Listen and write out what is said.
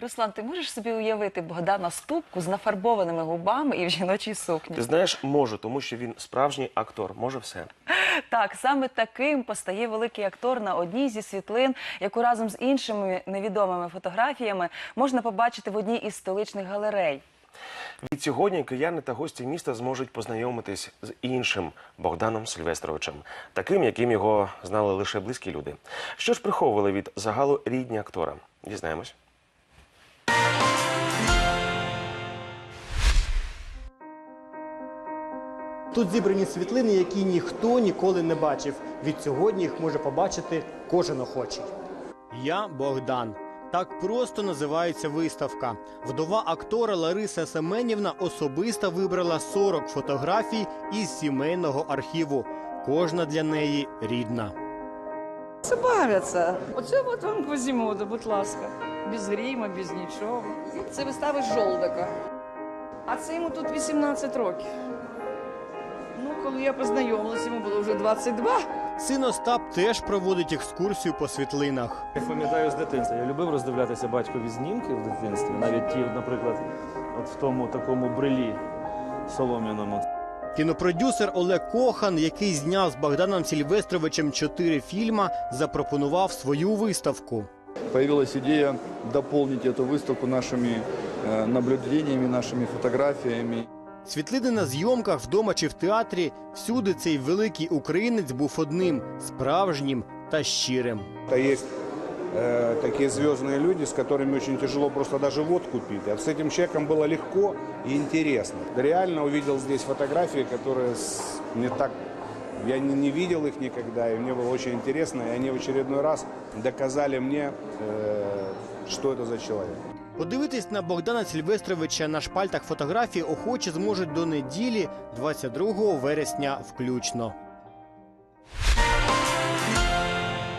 Руслан, ти можеш собі уявити Богдана Ступку з нафарбованими губами і в жіночій сукні? Ти знаєш, можу, тому що він справжній актор, може все. Так, саме таким постає великий актор на одній зі світлин, яку разом з іншими невідомими фотографіями можна побачити в одній із столичних галерей. Від сьогодні кияни та гості міста зможуть познайомитись з іншим Богданом Сильвестровичем, таким, яким його знали лише близькі люди. Що ж приховували від загалу рідні актора? Дізнаємось. Тут зібрані світлини, які ніхто ніколи не бачив. Від сьогодні їх може побачити кожен охочий. Я Богдан. Так просто називається виставка. Вдова актора Лариса Семенівна особисто вибрала 40 фотографій із сімейного архіву. Кожна для неї рідна. Це бавляться. Оце от вам Квазімода, будь ласка. Без гріма, без нічого. Це вистави з жолдика. А це йому тут 18 років. Ну, коли я познайомилася, йому було вже 22. Син Остап теж проводить екскурсію по світлинах. Я пам'ятаю з дитинства. Я любив роздивлятися батькові знімки в дитинстві, навіть ті, наприклад, от в тому такому брилі солом'яному. Кінопродюсер Олег Кохан, який зняв з Богданом Сільвестровичем чотири фільма, запропонував свою виставку. Появилась идея дополнить эту выставку нашими э, наблюдениями, нашими фотографиями. Світлини на зйомках вдома чи в театрі всюди цей великий українець був одним справжнім та щирим. Это есть э, такие звездные люди, с которыми очень тяжело просто даже водку пить. А с этим человеком было легко и интересно. Реально увидел здесь фотографии, которые с- мне так... Я не, не видел их никогда, и мне было очень интересно. И они в очередной раз доказали мне, э, что это за человек. Подивитись на Богдана Сільвестровича на шпальтах фотографії охочі зможуть до неділі, 22 вересня включно.